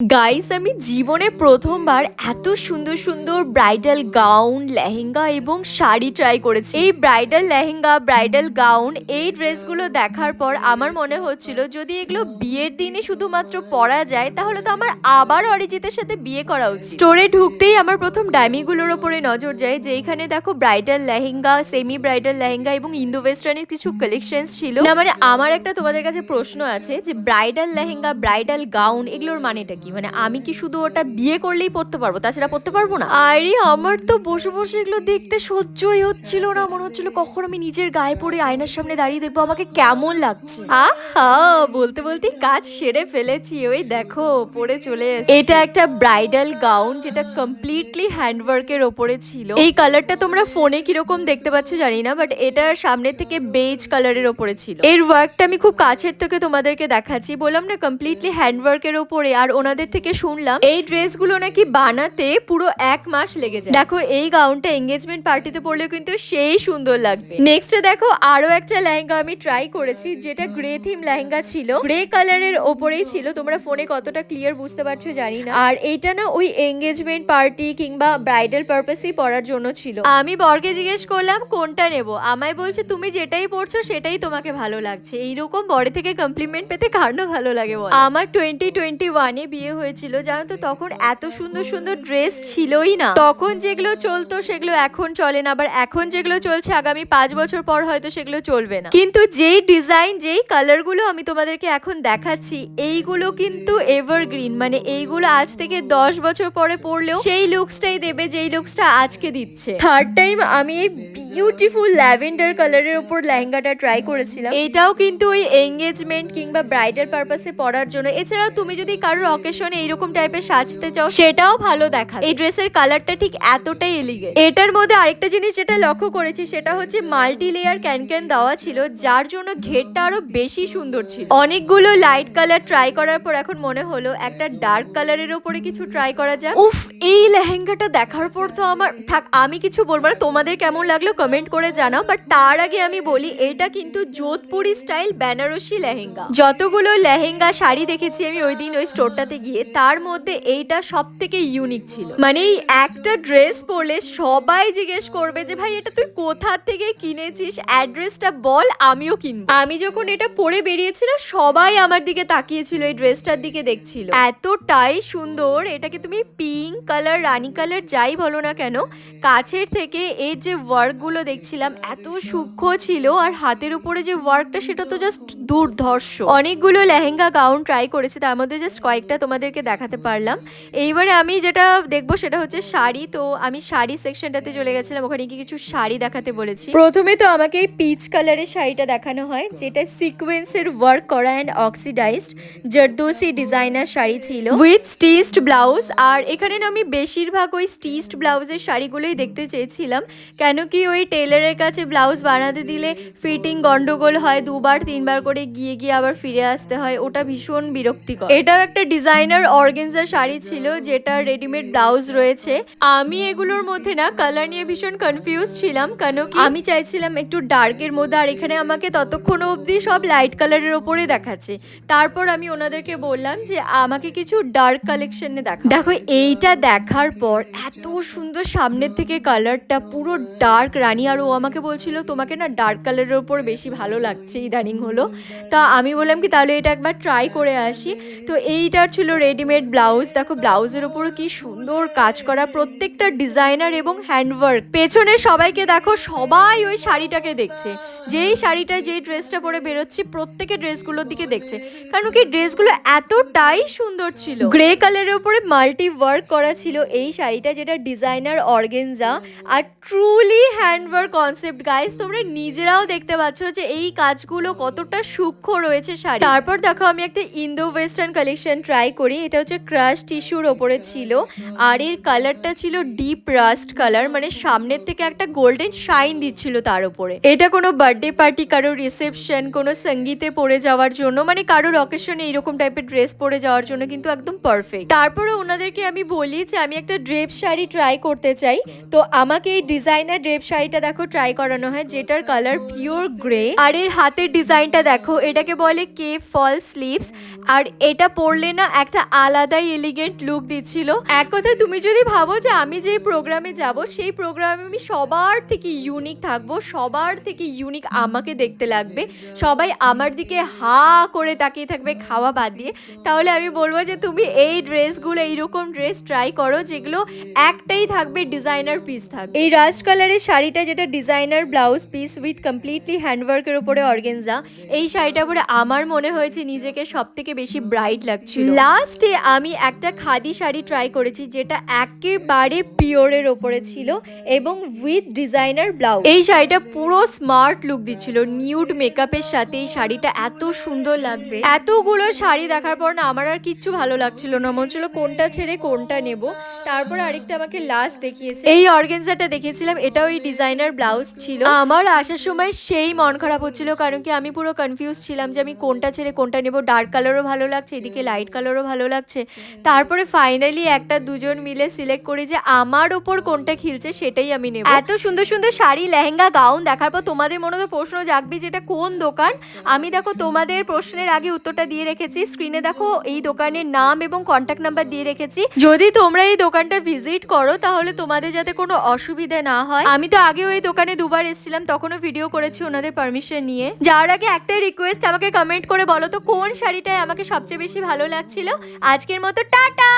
Guys আমি জীবনে প্রথমবার এত সুন্দর সুন্দর ব্রাইডাল গাউন লেহেঙ্গা এবং শাড়ি ট্রাই করেছি। এই ব্রাইডাল লেহেঙ্গা ব্রাইডাল গাউন এই ড্রেসগুলো দেখার পর আমার মনে হচ্ছিল, যদি এগুলো বিয়ের দিনে শুধুমাত্র পরা যায়, তাহলে তো আমার আবার অরিজিতের সাথে বিয়ে করা উচিত। স্টোরে ঢুকতেই আমার প্রথম ডাইমিগুলোর ওপরে নজর যায় যে এখানে দেখো bridal lehenga semi bridal lehenga এবং ইন্দো ওয়েস্টার্নের কিছু কালেকশনস ছিল। না মানে আমার একটা তোমাদের কাছে প্রশ্ন আছে যে ব্রাইডাল লেহেঙ্গা ব্রাইডাল গাউন এগুলোর মানেটা কি? মানে আমি কি শুধু ওটা বিয়ে করলেই পরতে পারব? তাছাড়া পরতে পারব না? আরে আমার তো বসে বসে এগুলো দেখতে সহ্যই হচ্ছিল না। মনে হচ্ছিল কখন আমি নিজের গায়ে পড়ে আয়নার সামনে দাঁড়িয়ে দেখব আমাকে কেমন লাগছে। আহা বলতে বলতে কাজ সেরে ফেলেছি। ওই দেখো পরে চলে এসেছি। এটা একটা ব্রাইডাল গাউন যেটা কমপ্লিটলি হ্যান্ডওয়ার্কের ওপরে ছিল। এই কালারটা তোমরা ফোনে কীরকম দেখতে পাচ্ছ জানি না বাট এটার সামনে থেকে বেজ কালারের ওপরে ছিল। এর ওয়ার্কটা আমি খুব কাছের থেকে তোমাদেরকে দেখাচ্ছি। বললাম না কমপ্লিটলি হ্যান্ডওয়ার্কের ওপরে আর ওনাদের থেকে শুনলাম, এই ড্রেসগুলো নাকি বানাতে পুরো এক মাস লেগে যায়। দেখো, এই গাউনটা এঙ্গেজমেন্ট পার্টিতে পরলে কিন্তু সেই সুন্দর লাগবে। নেক্সট দেখো আরও একটা লেহেঙ্গা আমি ট্রাই করেছি, যেটা গ্রে থিম লেহেঙ্গা ছিল। গ্রে কালারের ওপরেই ছিল, তোমরা ফোনে কতটা ক্লিয়ার বুঝতে পারছ জানি না। আর এইটা না ওই এঙ্গেজমেন্ট পার্টি কিংবা ব্রাইডাল পারপাসেই পরার জন্য ছিল। আমি বরকে জিজ্ঞেস করলাম, কোনটা নেব? আমায় বলছে, তুমি যেটাই পরছো, সেটাই তোমাকে ভালো লাগছে। এইরকম বরে থেকে কমপ্লিমেন্ট পেতে কারণ ভালো লাগে আমার টোয়েন্টি টোয়েন্টি ওয়ানে বিয়ে হয়েছিল জানো তো তখন এত সুন্দর সুন্দর ড্রেস ছিলই না। তখন যেগুলো চলতো সেগুলো এখন চলে না। আবার এখন যেগুলো চলছে আগামী পাঁচ বছর পর হয়তো সেগুলো চলবে না। কিন্তু যেই ডিজাইন যেই কালারগুলো আমি তোমাদেরকে এখন দেখাচ্ছি এইগুলো কিন্তু এভারগ্রিন মানে এইগুলো আজ থেকে দশ বছর পরে পড়লেও সেই লুকসটাই দেবে যেই লুকসটা আজকে দিচ্ছে। থার্ড টাইম আমি এই বিউটিফুল ল্যাভেন্ডার কালারের উপর লেহেঙ্গাটা ট্রাই করেছিলাম। এটাও কিন্তু ওই এঙ্গেজমেন্ট কিংবা ব্রাইডাল পারপাসে পরার জন্য। এছাড়াও তুমি যদি কারোর অকেশনে এইরকম টাইপের সাজতে চাও সেটাও ভালো দেখা এই ড্রেসের কালারটা ঠিক এতটাই এলিগে এটার মধ্যে আরেকটা জিনিস যেটা লক্ষ্য করেছি সেটা হচ্ছে মাল্টি লেয়ার ক্যান ক্যান দেওয়া ছিল যার জন্য ঘেরটা আরও বেশি সুন্দর ছিল। অনেকগুলো লাইট কালার ট্রাই করার পর এখন মনে হলো একটা ডার্ক কালারের উপরে কিছু ট্রাই করা যাক। উফ এই লেহেঙ্গাটা দেখার পর তো আমার থাক আমি কিছু বলব না তোমাদের কেমন লাগল কমেন্ট করে জানাও বাট তার আগে আমি বলি এটা কিন্তু যোধপুরি স্টাইল বেনারসি লেহেঙ্গা। যতগুলো লেহেঙ্গা শাড়ি দেখেছি আমি ওই দিন ওই স্টোরটাতে গিয়ে তার মধ্যে এইটা সব থেকে ইউনিক ছিল। মানে এই একটা ড্রেস পরলে সবাই জিজ্ঞেস করবে যে, ভাই, এটা তুই কোথা থেকে কিনেছিস? অ্যাড্রেসটা বল, আমিও কিনবো। আমি যখন এটা পরে বেরিয়েছিলাম, সবাই আমার দিকে তাকিয়েছিল, এই ড্রেসটার দিকে দেখছিল। এতটাই সুন্দর, এটাকে তুমি পিঙ্ক কালার রানী কালার যাই বলো না কেন, কাছের থেকে এর যে ওয়ার্কগুলো দেখছিলাম, এত সূক্ষ্ম ছিল, আর হাতের উপরে যে ওয়ার্কটা সেটা তো জাস্ট দুর্ধর্ষ। অনেকগুলো লেহেঙ্গা গাউন ট্রাই করেছি, তার মধ্যে জাস্ট কয়েকটা তোমাদেরকে দেখাতে পারলাম। এইবারে আমি যেটা দেখব সেটা হচ্ছে শাড়ি। তো আমি শাড়ি সেকশনটাতে চলে গেছিলাম ওখানে কি কিছু শাড়ি দেখাতে বলেছি। প্রথমে তো আমাকে এই পিচ কালারের শাড়িটা দেখানো হয় যেটা সিকোয়েন্সের ওয়ার্ক করা and oxidised zardozi designer sari ছিল। উইথ স্টিচড ব্লাউজ আর এখানে না আমি বেশিরভাগ ওই স্টিচড ব্লাউজের শাড়িগুলোই দেখতে চেয়েছিলাম। কেন কি ওই টেলারের কাছে ব্লাউজ বানাতে দিলে ফিটিং গন্ডগোল হয় দুবার তিনবার করে গিয়ে গিয়ে আবার ফিরে আসতে হয় ওটা ভীষণ বিরক্তিকর। এটাও একটা ডিজাইনার অর্গেনজার শাড়ি ছিল যেটা রেডিমেড ব্লাউজ রয়েছে। আমি এগুলোর মধ্যে না কালার নিয়ে ভীষণ কনফিউজ ছিলাম, কেন কি আমি চাইছিলাম একটু ডার্কের মধ্যে, আর এখানে আমাকে ততক্ষণ অবধি সব লাইট কালারের ওপরে দেখাচ্ছে। তারপর আমি ওনাদেরকে বললাম যে, আমাকে কিছু ডার্ক কালেকশনে দেখা দেখো, এইটা দেখার পর এত সুন্দর সামনের থেকে কালারটা পুরো ডার্ক রানী, আর ও আমাকে বলছিল, তোমাকে না ডার্ক কালারের ওপর বেশি ভালো লাগছে ইদানিং হলো। তা আমি বললাম কি, তাহলে এটা একবার ট্রাই করে আসি। তো এইটার ছিল রেডিমেড ব্লাউজ দেখো ব্লাউজের উপরও কি সুন্দর কাজ করা প্রত্যেকটা ডিজাইনার এবং হ্যান্ডওয়ার্ক পেছনে সবাইকে দেখো, সবাই ওই শাড়িটাকে দেখছে। যেই শাড়িটা যেই ড্রেসটা পরে বেরোচ্ছি, প্রত্যেকে ড্রেসগুলোর দিকে দেখছে। কারণ কি ড্রেসগুলো এতটাই সুন্দর ছিল। গ্রে কালারের উপরে মাল্টি ওয়ার্ক করা ছিল এই শাড়িটা, যেটা ডিজাইনার অর্গেনজা আর ট্রুলি হ্যান্ডওয়ার্ক কনসেপ্ট গাইস তোমরা নিজেরাও দেখতে পাচ্ছ যে এই কাজগুলো কতটা সূক্ষ্ম রয়েছে শাড়ি। তারপর দেখো, আমি একটা ইন্দো ওয়েস্টার্ন কালেকশন ট্রাই করি, এটা হচ্ছে ক্রাশ টিস্যুর ওপরে ছিল। আর এর কালারটা ছিল ডিপ রাস্ট কালার মানে সামনের থেকে একটা গোল্ডেন শাইন দিচ্ছিল তার উপরে। এটা কোনো বার্থডে পার্টি কারোর রিসেপশন কোনো সঙ্গীতে পরে যাওয়ার জন্য মানে কারোর অকেশনে এরকম টাইপের ড্রেস পরে যাওয়ার জন্য কিন্তু একদম পারফেক্ট তারপরে ওনাদেরকে আমি বলি যে, আমি একটা ড্রেপ শাড়ি ট্রাই করতে চাই। তো আমাকে এই ডিজাইনার ড্রেপ শাড়িটা দেখো ট্রাই করানো হয়, যেটার কালার পিওর গ্রে আর এর হাতের ডিজাইনটা দেখো, এটাকে বলে কে ফল স্লিভস আর এটা পরলে না একটা আলাদাই এলিগেন্ট লুক দিচ্ছিল। এক কথায় তুমি যদি ভাবো যে আমি যে প্রোগ্রামে যাব, সেই প্রোগ্রামে আমি সবার থেকে ইউনিক থাকব, সবার থেকে ইউনিক আমাকে দেখতে লাগবে। সবাই আমার দিকে হা করে তাকিয়ে থাকবে খাওয়া বাদ দিয়ে। তাহলে আমি বলব যে তুমি এই ড্রেসগুলো এইরকম ড্রেস ট্রাই করো যেগুলো একটাই থাকবে ডিজাইনার পিস থাকবে। এই রাজ কালারের শাড়িটা যেটা designer blouse piece with completely হ্যান্ডওয়ার্কের উপরে অর্গেনজা এই শাড়িটা পরে আমার মনে হয়েছে নিজেকে সব থেকে বেশি ব্রাইট লাগছিল। লাস্টে আমি একটা খাদি শাড়ি ট্রাই করেছি যেটা একেবারে পিওরের ওপরে ছিল এবং উইথ ডিজাইনার ব্লাউজ এই শাড়িটা পুরো স্মার্ট লুক দিচ্ছিল নিউড মেকআপের সাথে এই শাড়িটা এত সুন্দর লাগবে। এতগুলো শাড়ি দেখার পর না আমার আর কিচ্ছু ভালো লাগছিল না, মনে হচ্ছিল কোনটা ছেড়ে কোনটা নেব। তারপর আরেকটা আমাকে লাস্ট দেখিয়েছে। এই অর্গেনজাটা দেখিয়েছিলাম এটা ওই ডিজাইনার ব্লাউজ ছিল। আমার আসার সময় সেই মন খারাপ হচ্ছিল কারণ কি আমি পুরো কনফিউজ ছিলাম যে আমি কোনটা ছেড়ে কোনটা নেব। ডার্ক কালারও ভালো লাগছে এদিকে লাইট কালারও ভালো লাগছে। তারপরে ফাইনালি একটা দুজন মিলে সিলেক্ট করি যে আমার ওপর কোনটা খিলছে সেটাই আমি নেব। এত সুন্দর সুন্দর শাড়ি লেহেঙ্গা গাউন দেখার পর তোমাদের মনে তো প্রশ্ন জাগবে যেটা কোন দোকান? আমি দেখো তোমাদের প্রশ্নের আগে উত্তরটা দিয়ে রেখেছি। স্ক্রিনে দেখো এই দোকানের নাম এবং কন্ট্যাক্ট নাম্বার দিয়ে রেখেছি। যদি তোমরা এই দোকানটা ভিজিট করো, তাহলে তোমাদের যাতে কোনো অসুবিধে না হয়। আমি তো আগে ওই দোকানে দুবার এসেছিলাম, তখনও ভিডিও করেছি ওনাদের পারমিশন নিয়ে। যাওয়ার আগে একটাই রিকোয়েস্ট আমাকে কমেন্ট করে বলো তো, কোন শাড়িটায় আমাকে সবচেয়ে বেশি ভালো লাগছিল? আজকের মতো টাটা!